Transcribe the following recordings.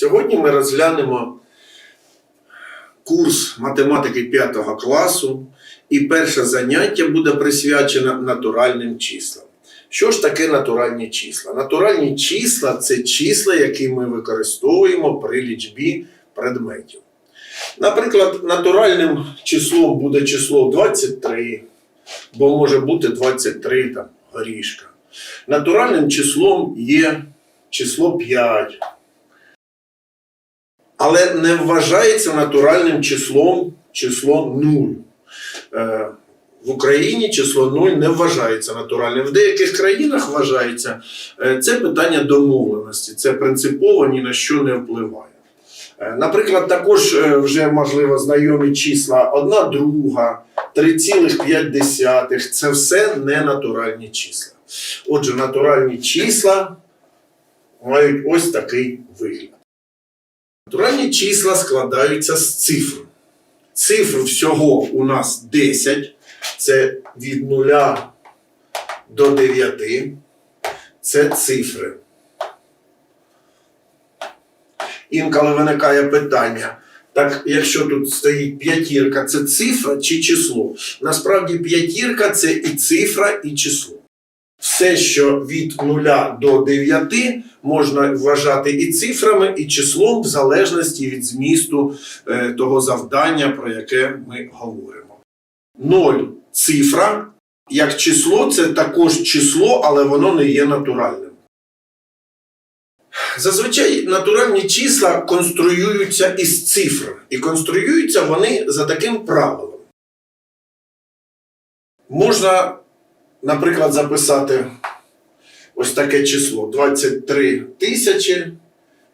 Сьогодні ми розглянемо курс математики 5 класу, і перше заняття буде присвячено натуральним числам. Що ж таке натуральні числа? Натуральні числа це числа, які ми використовуємо при лічбі предметів. Наприклад, натуральним числом буде число 23, бо може бути 23 там, горішка. Натуральним числом є число 5. Але не вважається натуральним числом число 0. Е, в Україні число 0 не вважається натуральним. В деяких країнах вважається. Е, Це питання домовленості, це принципово ні на що не впливає. Е, Наприклад, також вже можливо знайомі числа 1 друга, 3,5 це все не натуральні числа. Отже, натуральні числа мають ось такий вигляд. Натуральні числа складаються з цифр. Цифр всього у нас 10, це від 0 до 9. Це цифри. Інколи виникає питання. Так, якщо тут стоїть п'ятірка, це цифра чи число? Насправді п'ятірка це і цифра, і число. Все, що від 0 до 9, можна вважати і цифрами, і числом, в залежності від змісту е, того завдання, про яке ми говоримо. 0 цифра, як число, це також число, але воно не є натуральним. Зазвичай натуральні числа конструюються із цифр, і конструюються вони за таким правилом. Можна, наприклад, записати ось таке число 23 тисячі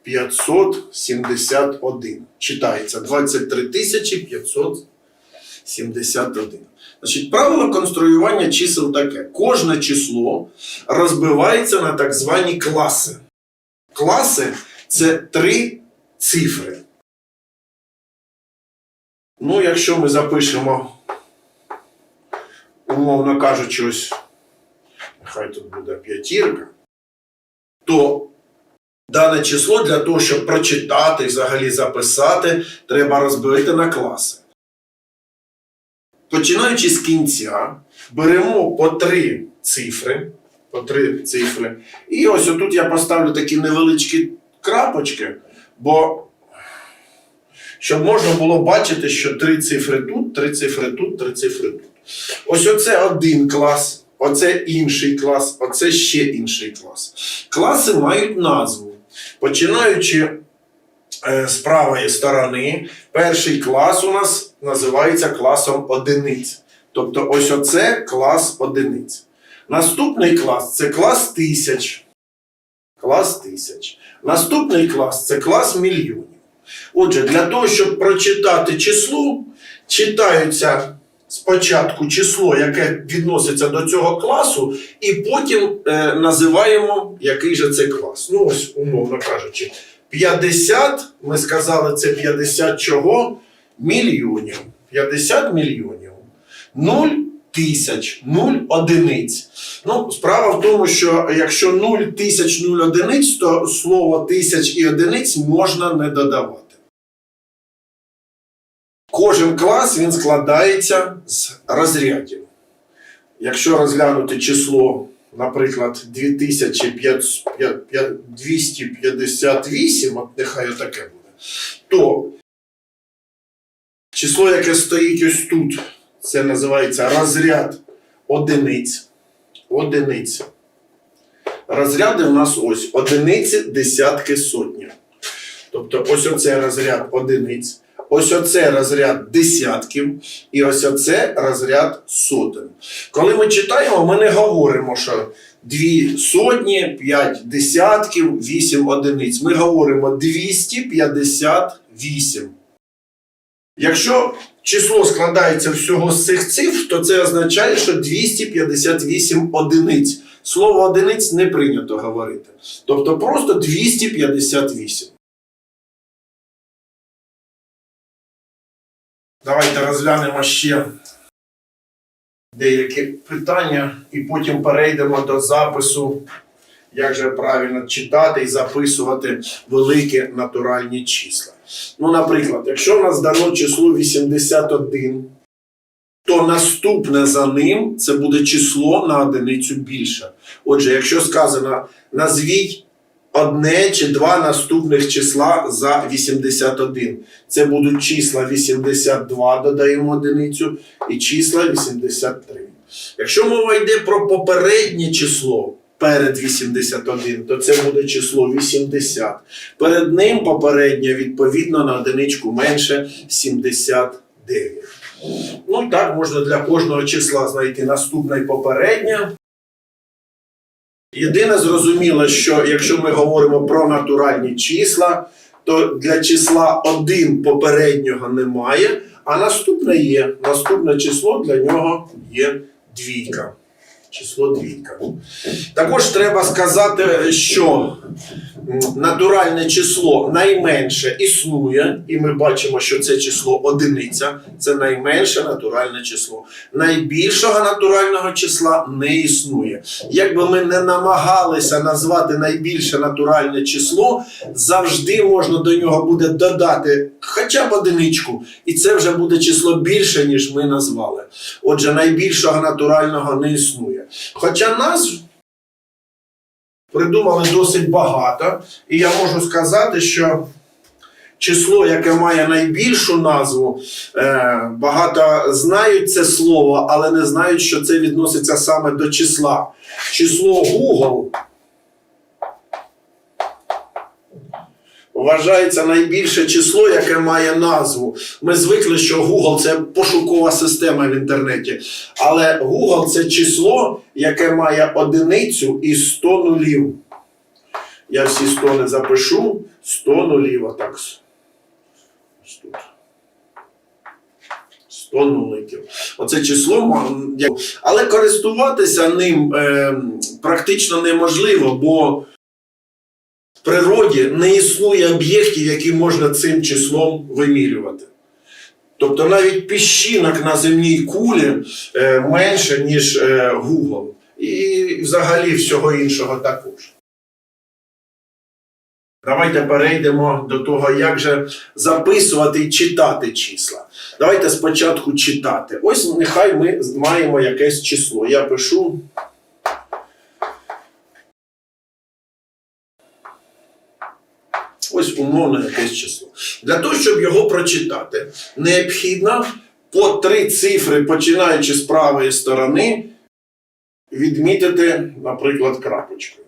571. Читається 23 тисячі 571. Значить, правило конструювання чисел таке: кожне число розбивається на так звані класи. Класи це три цифри. Ну, якщо ми запишемо, умовно кажучи, ось, нехай тут буде п'ятірка, то дане число для того, щоб прочитати, і взагалі записати, треба розбити на класи. Починаючи з кінця, беремо по три цифри. По три цифри. І ось отут я поставлю такі невеличкі крапочки, бо щоб можна було бачити, що три цифри тут, три цифри тут, три цифри тут. Ось оце один клас, оце інший клас, оце ще інший клас. Класи мають назву. Починаючи е, з правої сторони, перший клас у нас називається класом одиниць. Тобто ось оце клас одиниць. Наступний клас це клас тисяч. Клас тисяч. Наступний клас це клас мільйонів. Отже, для того, щоб прочитати число, читаються спочатку число, яке відноситься до цього класу, і потім е, називаємо, який же це клас. Ну, ось, умовно кажучи, 50, ми сказали, це 50 чого? Мільйонів. 50 мільйонів. 0 тисяч, 0 одиниць. Ну, справа в тому, що якщо 0 тисяч 0 одиниць, то слово тисяч і одиниць можна не додавати. Кожен клас він складається з розрядів. Якщо розглянути число, наприклад, 2258, от нехай таке буде, то число, яке стоїть ось тут, це називається розряд одиниць. Одиниць. Розряди в нас ось одиниці, десятки, сотні. Тобто ось оце розряд одиниць, ось оце розряд десятків, і ось оце розряд сотень. Коли ми читаємо, ми не говоримо, що дві сотні, п'ять десятків, вісім одиниць. Ми говоримо 258. Якщо число складається всього з цих цифр, то це означає, що 258 одиниць. Слово одиниць не прийнято говорити. Тобто просто 258. Давайте розглянемо ще деякі питання і потім перейдемо до запису як же правильно читати і записувати великі натуральні числа. Ну, наприклад, якщо в нас дано число 81, то наступне за ним це буде число на одиницю більше. Отже, якщо сказано назвіть одне чи два наступних числа за 81, це будуть числа 82, додаємо одиницю, і числа 83. Якщо мова йде про попереднє число перед 81, то це буде число 80. Перед ним попереднє відповідно на одиничку менше 79. Ну так можна для кожного числа знайти наступне і попереднє. Єдине зрозуміло, що якщо ми говоримо про натуральні числа, то для числа 1 попереднього немає, а наступне є. Наступне число для нього є двійка. Число двійка. Також треба сказати, що натуральне число найменше існує, і ми бачимо, що це число одиниця, це найменше натуральне число. Найбільшого натурального числа не існує. Якби ми не намагалися назвати найбільше натуральне число, завжди можна до нього буде додати хоча б одиничку, і це вже буде число більше, ніж ми назвали. Отже, найбільшого натурального не існує. Хоча нас придумали досить багато, і я можу сказати, що число, яке має найбільшу назву, е, багато знають це слово, але не знають, що це відноситься саме до числа. Число Google вважається найбільше число, яке має назву. Ми звикли, що Google це пошукова система в інтернеті. Але Google це число, яке має одиницю і 100 нулів. Я всі 100 не запишу. 100 нулів, отак. Ось тут. 100 нуликів. Оце число, але користуватися ним е, практично неможливо, бо природі не існує об'єктів, які можна цим числом вимірювати. Тобто навіть піщинок на земній кулі е, менше, ніж е, Google. І взагалі всього іншого також. Давайте перейдемо до того, як же записувати і читати числа. Давайте спочатку читати. Ось нехай ми маємо якесь число. Я пишу. Ось умовно якесь число. Для того, щоб його прочитати, необхідно по три цифри, починаючи з правої сторони, відмітити, наприклад, крапочкою.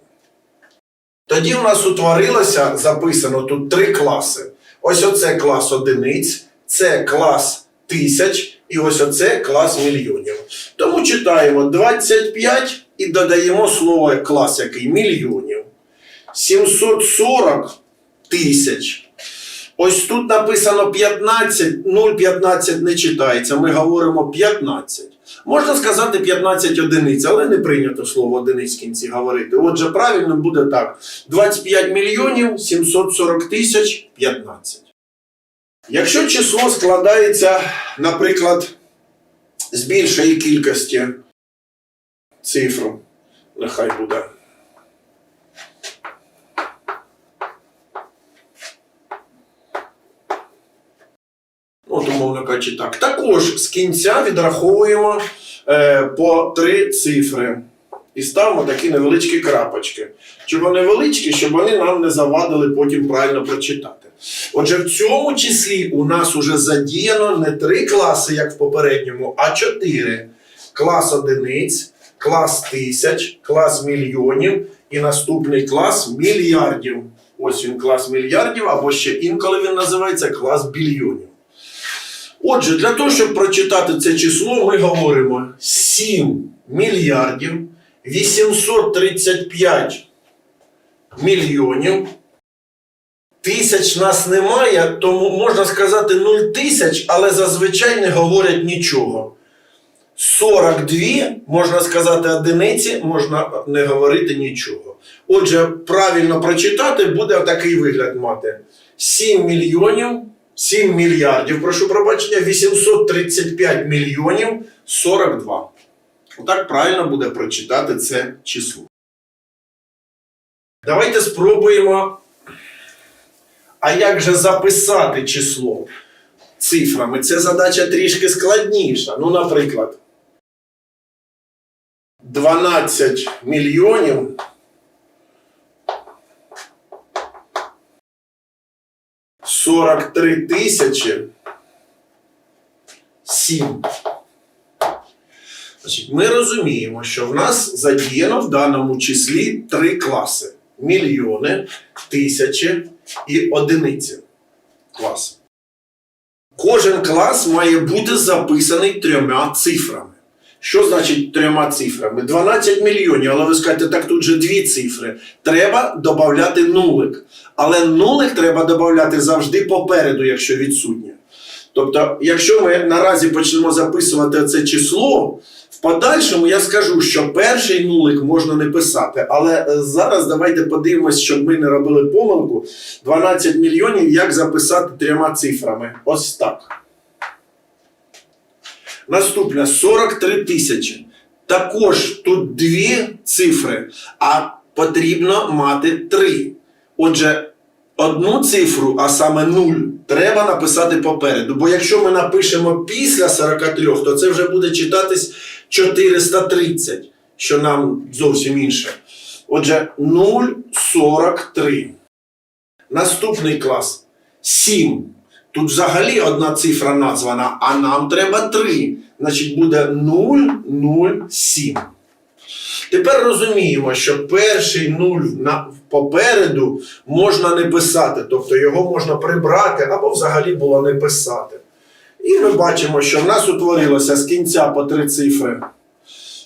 Тоді в нас утворилося, записано тут три класи. Ось оце клас одиниць, це клас тисяч, і ось оце клас мільйонів. Тому читаємо 25 і додаємо слово клас, який мільйонів. 740 тисяч. Ось тут написано 15, 0,15 не читається. Ми говоримо 15. Можна сказати 15 одиниць, але не прийнято слово одиниць в кінці говорити. Отже, правильно буде так: 25 мільйонів 740 тисяч 15. Якщо число складається, наприклад, з більшої кількості цифр, нехай буде. От, умовно кажучи, так. Також з кінця відраховуємо е, по три цифри. І ставимо такі невеличкі крапочки. Чого невеличкі, щоб вони нам не завадили потім правильно прочитати. Отже, в цьому числі у нас уже задіяно не три класи, як в попередньому, а чотири. Клас одиниць, клас тисяч, клас мільйонів і наступний клас мільярдів. Ось він клас мільярдів, або ще інколи він називається клас більйонів. Отже, для того, щоб прочитати це число, ми говоримо 7 мільярдів 835 мільйонів. Тисяч нас немає, тому можна сказати 0 тисяч, але зазвичай не говорять нічого. 42, можна сказати, одиниці, можна не говорити нічого. Отже, правильно прочитати буде такий вигляд мати: 7 мільйонів, 7 мільярдів, прошу пробачення, 835 мільйонів 42. Отак правильно буде прочитати це число. Давайте спробуємо. А як же записати число цифрами? Це задача трішки складніша. Ну, наприклад, 12 мільйонів. Сорок три тисячі сім. Значить, ми розуміємо, що в нас задіяно в даному числі три класи: мільйони, тисячі і одиниці. Клас. Кожен клас має бути записаний трьома цифрами. Що значить трьома цифрами? 12 мільйонів, але ви скажете, так тут же дві цифри. Треба додати нулик. Але нулик треба додати завжди попереду, якщо відсутнє. Тобто, якщо ми наразі почнемо записувати це число, в подальшому я скажу, що перший нулик можна не писати. Але е, зараз давайте подивимось, щоб ми не робили помилку. 12 мільйонів як записати трьома цифрами. Ось так. Наступне 43 тисячі. Також тут дві цифри, а потрібно мати три. Отже, одну цифру, а саме 0, треба написати попереду. Бо якщо ми напишемо після 43, то це вже буде читатись 430, що нам зовсім інше. Отже, 0,43. Наступний клас 7. Тут взагалі одна цифра названа, а нам треба 3. Значить, буде 0,07. Тепер розуміємо, що перший нуль попереду можна не писати, тобто його можна прибрати або взагалі було не писати. І ми бачимо, що в нас утворилося з кінця по три цифри.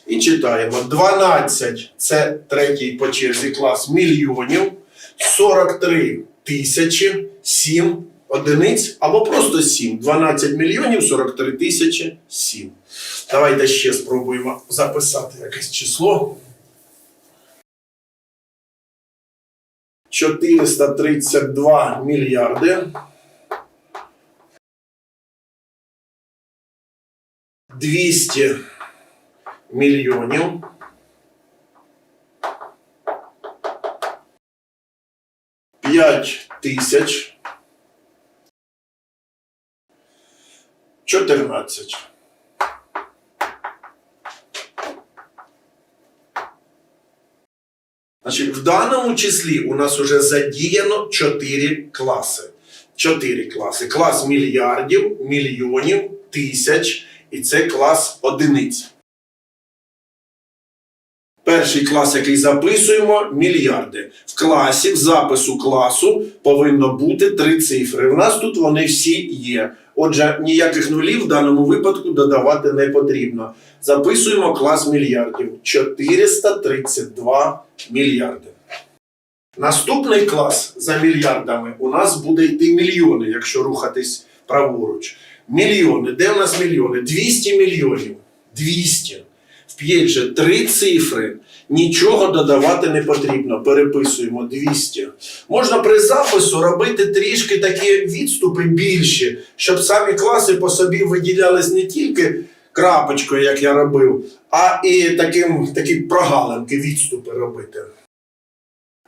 І читаємо: 12 це третій по черзі клас мільйонів, 43 тисячі, 7 одиниць або просто 7. 12 мільйонів 43 тисячі 7. Давайте ще спробуємо записати якесь число. 432 мільярди. 200 мільйонів. П'ять тисяч. Чотирнадцять. Значить, в даному числі у нас вже задіяно 4 класи. 4 класи. Клас мільярдів, мільйонів, тисяч і це клас одиниць. Перший клас, який записуємо, мільярди. В класі, в запису класу повинно бути три цифри. У нас тут вони всі є. Отже, ніяких нулів в даному випадку додавати не потрібно. Записуємо клас мільярдів. 432 мільярди. Наступний клас за мільярдами у нас буде йти мільйони, якщо рухатись праворуч. Мільйони. Де в нас мільйони? 200 мільйонів. 200. Вп'ять же три цифри. Нічого додавати не потрібно. Переписуємо 200. Можна при запису робити трішки такі відступи більші, щоб самі класи по собі виділялись не тільки крапочкою, як я робив, а і таким, такі прогалинки, відступи робити.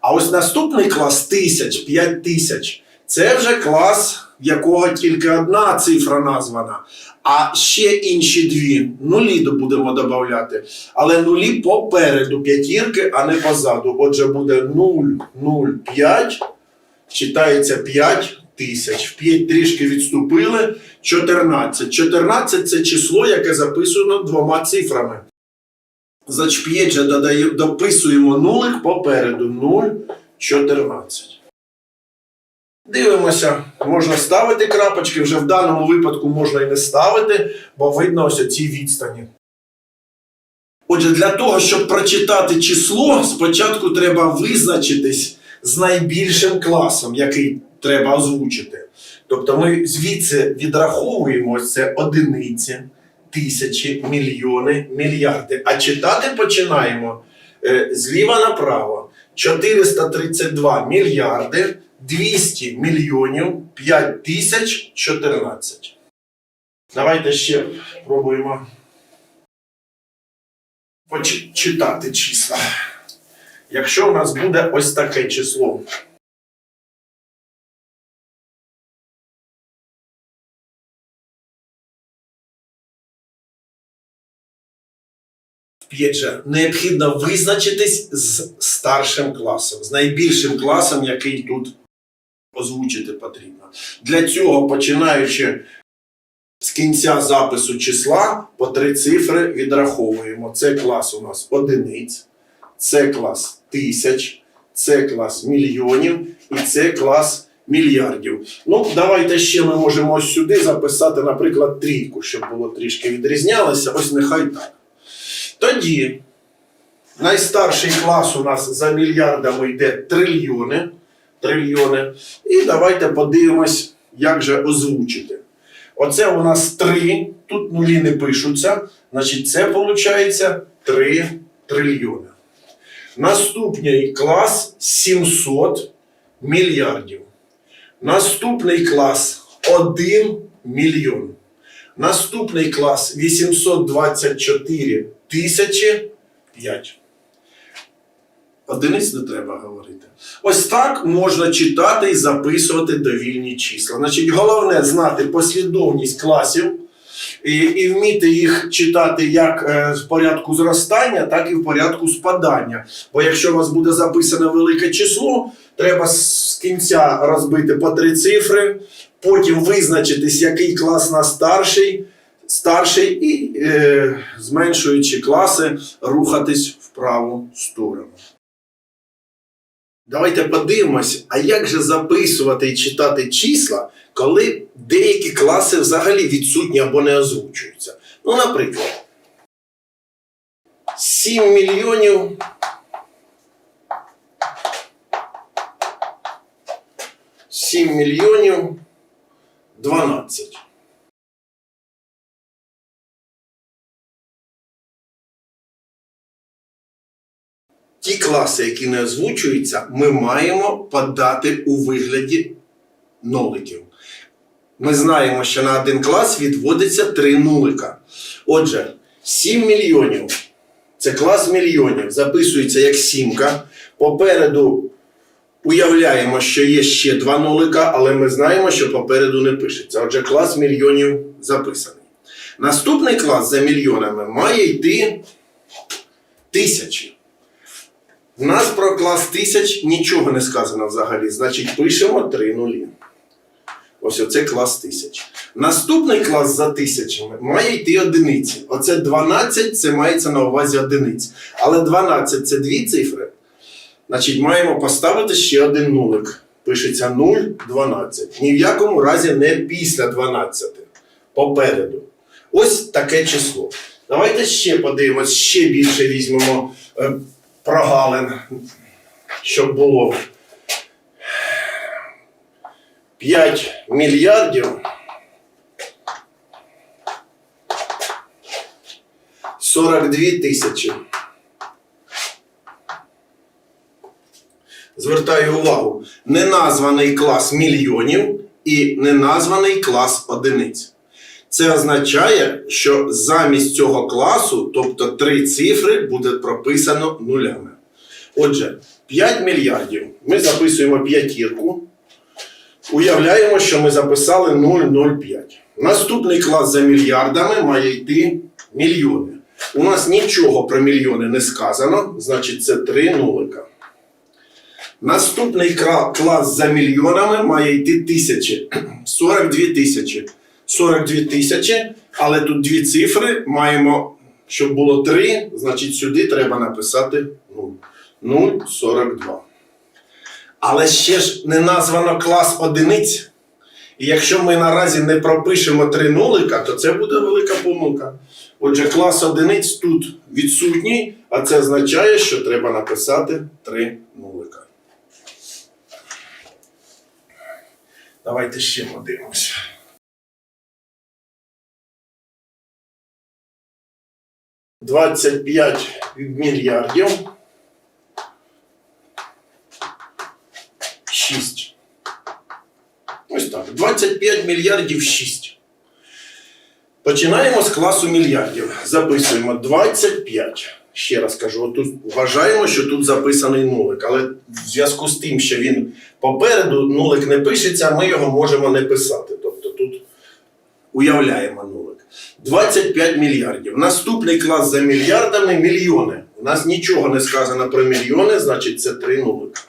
А ось наступний клас тисяч, 5 тисяч. Це вже клас, в якого тільки одна цифра названа, а ще інші дві нулі будемо додати. Але нулі попереду п'ятірки, а не позаду. Отже, буде 0,05, читається 5 тисяч. В 5 трішки відступили 14. 14 це число, яке записано двома цифрами. 5 же додає, дописуємо нулик попереду 0,14. Дивимося, можна ставити крапочки, вже в даному випадку можна і не ставити, бо видно ось ці відстані. Отже, для того, щоб прочитати число, спочатку треба визначитись з найбільшим класом, який треба озвучити. Тобто ми звідси відраховуємо це одиниці, тисячі, мільйони, мільярди. А читати починаємо е, зліва направо. 432 мільярди, 200 мільйонів, 5 тисяч 14. Давайте ще пробуємо почитати числа. якщо у нас буде ось таке число. Опять необхідно визначитись з старшим класом, з найбільшим класом, який тут озвучити потрібно. Для цього, починаючи з кінця запису числа, по три цифри відраховуємо. Це клас у нас одиниць, це клас тисяч, це клас мільйонів і це клас мільярдів. Ну, давайте ще ми можемо ось сюди записати, наприклад, трійку, щоб було трішки відрізнялося. Ось нехай так. Тоді найстарший клас у нас за мільярдами йде трильйони. Трильйони. І давайте подивимось, як же озвучити. Оце у нас 3, тут нулі не пишуться, значить це виходить 3 трильйони. Наступний клас 700 мільярдів. Наступний клас 1 мільйон. Наступний клас 824 тисячі 5. Одиниць не треба говорити. Ось так можна читати і записувати довільні числа. Значить, головне знати послідовність класів і, і вміти їх читати як е, в порядку зростання, так і в порядку спадання. Бо якщо у вас буде записане велике число, треба з кінця розбити по три цифри, потім визначитись, який клас на старший, старший і е, зменшуючи класи, рухатись в праву сторону. Давайте подивимось, а як же записувати і читати числа, коли деякі класи взагалі відсутні або не озвучуються. Ну, наприклад, 7 мільйонів. Сім мільйонів дванадцять. Ті класи, які не озвучуються, ми маємо подати у вигляді ноликів. Ми знаємо, що на один клас відводиться три нулика. Отже, 7 мільйонів це клас мільйонів, записується як сімка. Попереду уявляємо, що є ще два нулика, але ми знаємо, що попереду не пишеться. Отже, клас мільйонів записаний. Наступний клас за мільйонами має йти тисячі. У нас про клас тисяч нічого не сказано взагалі. Значить, пишемо три нулі. Ось оце клас тисяч. Наступний клас за тисячами має йти одиниці. Оце 12, це мається на увазі одиниць. Але 12 це дві цифри. Значить, маємо поставити ще один нулик. Пишеться 0, 12. Ні в якому разі не після 12. Попереду. Ось таке число. Давайте ще подивимось, ще більше візьмемо е, прогалин, щоб було 5 мільярдів 42 тисячі. Звертаю увагу, неназваний клас мільйонів і неназваний клас одиниць. Це означає, що замість цього класу, тобто три цифри, буде прописано нулями. Отже, 5 мільярдів. Ми записуємо п'ятірку. Уявляємо, що ми записали 0,05. Наступний клас за мільярдами має йти мільйони. У нас нічого про мільйони не сказано, значить це 3 нулика. Наступний клас за мільйонами має йти тисячі. 42 тисячі. 42 тисячі, але тут дві цифри маємо, щоб було 3, значить сюди треба написати 0. 0,42. Але ще ж не названо клас одиниць. І якщо ми наразі не пропишемо три нулика, то це буде велика помилка. Отже, клас одиниць тут відсутній, а це означає, що треба написати три нулика. Давайте ще подивимося. Двадцять п'ять мільярдів. Шість. Ось так. 25 мільярдів 6. Починаємо з класу мільярдів. Записуємо 25. ще раз кажу, тут вважаємо, що тут записаний нулик, але в зв'язку з тим, що він попереду нулик не пишеться, ми його можемо не писати. Тобто тут уявляємо. 25 мільярдів. Наступний клас за мільярдами мільйони. У нас нічого не сказано про мільйони, значить це три нулика.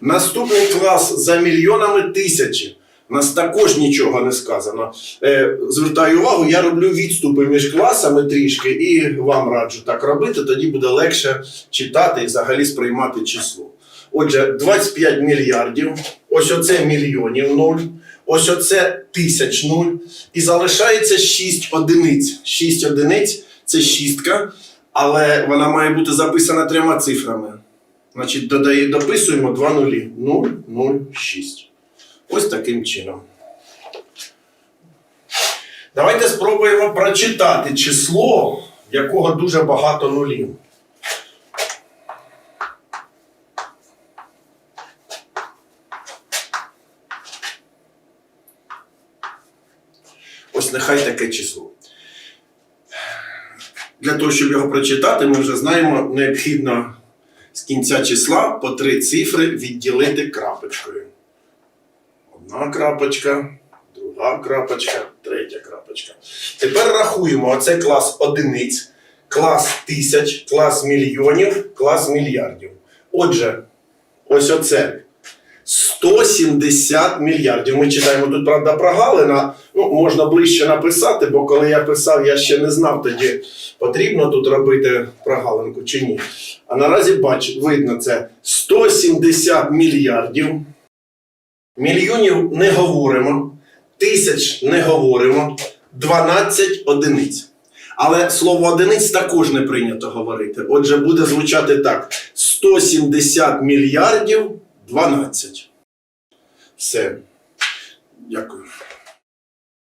Наступний клас за мільйонами тисячі. У нас також нічого не сказано. Е, звертаю увагу, я роблю відступи між класами трішки і вам раджу так робити, тоді буде легше читати і взагалі сприймати число. Отже, 25 мільярдів, ось оце мільйонів нуль, ось оце тисяч нуль, і залишається 6 одиниць. 6 одиниць це шістка, але вона має бути записана трьома цифрами. Значить, додає, дописуємо два нулі. 0, 0, 6. Ось таким чином. Давайте спробуємо прочитати число, в якого дуже багато нулів. Ось нехай таке число. Для того, щоб його прочитати, ми вже знаємо, необхідно з кінця числа по три цифри відділити крапочкою. Одна крапочка, друга крапочка, третя крапочка. Тепер рахуємо оце клас одиниць, клас тисяч, клас мільйонів, клас мільярдів. Отже, ось оце 170 мільярдів. Ми читаємо тут, правда, прогалина. Ну, можна ближче написати, бо коли я писав, я ще не знав тоді, потрібно тут робити прогалинку чи ні. А наразі бач, видно це 170 мільярдів. Мільйонів не говоримо, тисяч не говоримо, 12 одиниць. Але слово одиниць також не прийнято говорити. Отже, буде звучати так: 170 мільярдів 12. Все. Дякую.